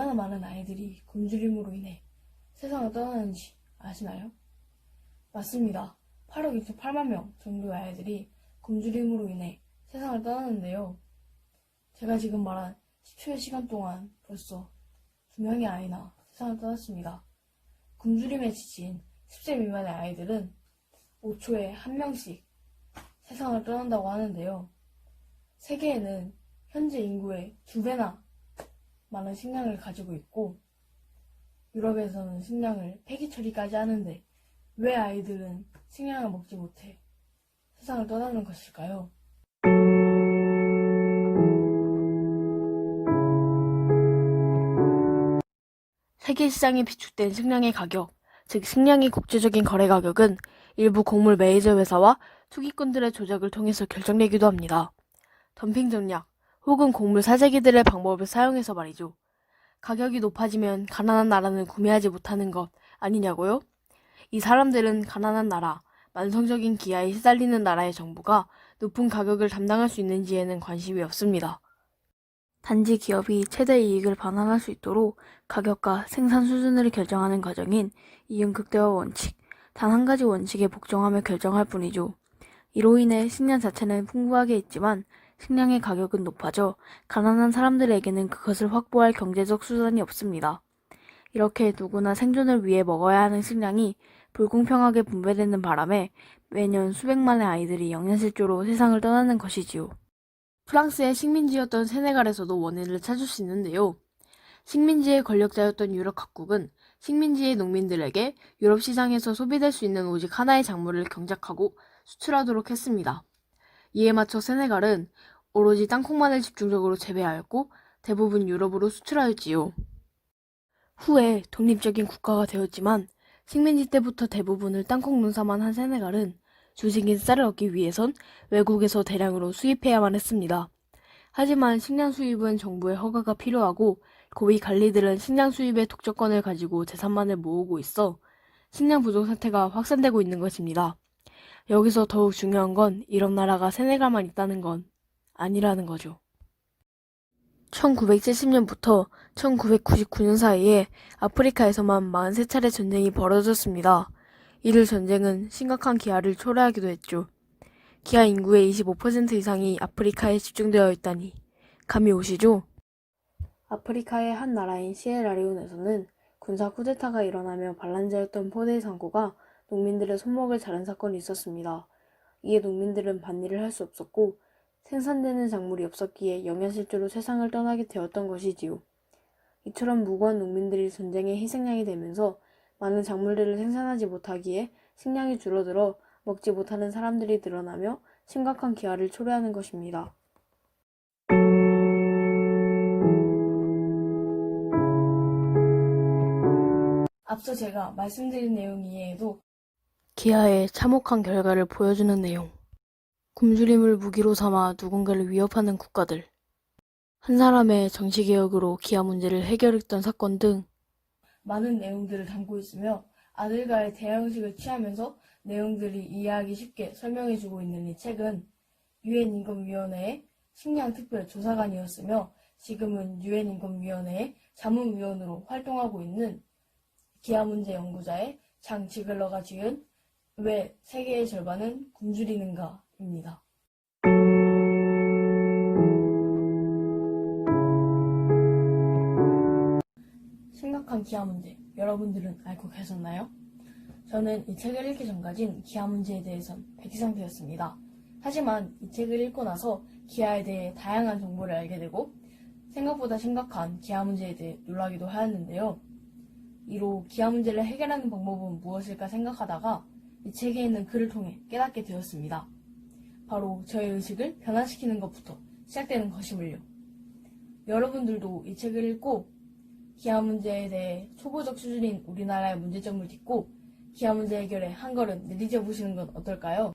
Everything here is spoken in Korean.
얼마나 많은 아이들이 굶주림으로 인해 세상을 떠나는지 아시나요? 맞습니다. 8억 2,8만 명 정도의 아이들이 굶주림으로 인해 세상을 떠나는데요. 제가 지금 말한 10초의 시간 동안 벌써 두 명의 아이나 세상을 떠났습니다. 굶주림에 지친 10세 미만의 아이들은 5초에 한 명씩 세상을 떠난다고 하는데요. 세계에는 현재 인구의 두 배나 많은 식량을 가지고 있고 유럽에서는 식량을 폐기 처리까지 하는데 왜 아이들은 식량을 먹지 못해 세상을 떠나는 것일까요? 세계 시장에 비축된 식량의 가격, 즉 식량의 국제적인 거래 가격은 일부 곡물 메이저 회사와 투기꾼들의 조작을 통해서 결정되기도 합니다. 덤핑 전략 혹은 곡물 사재기들의 방법을 사용해서 말이죠. 가격이 높아지면 가난한 나라는 구매하지 못하는 것 아니냐고요? 이 사람들은 가난한 나라, 만성적인 기아에 시달리는 나라의 정부가 높은 가격을 담당할 수 있는지에는 관심이 없습니다. 단지 기업이 최대 이익을 반환할 수 있도록 가격과 생산 수준을 결정하는 과정인 이윤 극대화 원칙, 단 한 가지 원칙에 복종하며 결정할 뿐이죠. 이로 인해 식량 자체는 풍부하게 있지만 식량의 가격은 높아져 가난한 사람들에게는 그것을 확보할 경제적 수단이 없습니다. 이렇게 누구나 생존을 위해 먹어야 하는 식량이 불공평하게 분배되는 바람에 매년 수백만의 아이들이 영양실조로 세상을 떠나는 것이지요. 프랑스의 식민지였던 세네갈에서도 원인을 찾을 수 있는데요. 식민지의 권력자였던 유럽 각국은 식민지의 농민들에게 유럽 시장에서 소비될 수 있는 오직 하나의 작물을 경작하고 수출하도록 했습니다. 이에 맞춰 세네갈은 오로지 땅콩만을 집중적으로 재배하였고 대부분 유럽으로 수출하였지요. 후에 독립적인 국가가 되었지만 식민지 때부터 대부분을 땅콩 농사만 한 세네갈은 주식인 쌀을 얻기 위해선 외국에서 대량으로 수입해야만 했습니다. 하지만 식량 수입은 정부의 허가가 필요하고 고위 관리들은 식량 수입의 독점권을 가지고 재산만을 모으고 있어 식량 부족 사태가 확산되고 있는 것입니다. 여기서 더욱 중요한 건 이런 나라가 세네갈만 있다는 건 아니라는 거죠. 1970년부터 1999년 사이에 아프리카에서만 43차례 전쟁이 벌어졌습니다. 이들 전쟁은 심각한 기아를 초래하기도 했죠. 기아 인구의 25% 이상이 아프리카에 집중되어 있다니 감이 오시죠? 아프리카의 한 나라인 시에라리온에서는 군사 쿠데타가 일어나며 반란자였던 포데이 상고가 농민들의 손목을 자른 사건이 있었습니다. 이에 농민들은 반일을 할 수 없었고 생산되는 작물이 없었기에 영양실조로 세상을 떠나게 되었던 것이지요. 이처럼 무고한 농민들이 전쟁의 희생양이 되면서 많은 작물들을 생산하지 못하기에 식량이 줄어들어 먹지 못하는 사람들이 늘어나며 심각한 기아를 초래하는 것입니다. 앞서 제가 말씀드린 내용 이외에도 기아의 참혹한 결과를 보여주는 내용. 굶주림을 무기로 삼아 누군가를 위협하는 국가들. 한 사람의 정치개혁으로 기아 문제를 해결했던 사건 등 많은 내용들을 담고 있으며 아들과의 대화 형식을 취하면서 내용들이 이해하기 쉽게 설명해주고 있는 이 책은 유엔 인권위원회의 식량 특별 조사관이었으며 지금은 유엔 인권위원회의 자문위원으로 활동하고 있는 기아 문제 연구자의 장 지글러가 지은 왜 세계의 절반은 굶주리는가입니다. 심각한 기아 문제, 여러분들은 알고 계셨나요? 저는 이 책을 읽기 전까진 기아 문제에 대해선 백지 상태였습니다. 하지만 이 책을 읽고 나서 기아에 대해 다양한 정보를 알게 되고 생각보다 심각한 기아 문제에 대해 놀라기도 하였는데요. 이로 기아 문제를 해결하는 방법은 무엇일까 생각하다가 이 책에 있는 글을 통해 깨닫게 되었습니다. 바로 저의 의식을 변화시키는 것부터 시작되는 것임을요. 여러분들도 이 책을 읽고 기아 문제에 대해 초보적 수준인 우리나라의 문제점을 딛고 기아 문제 해결에 한 걸음 내디뎌 보시는 건 어떨까요?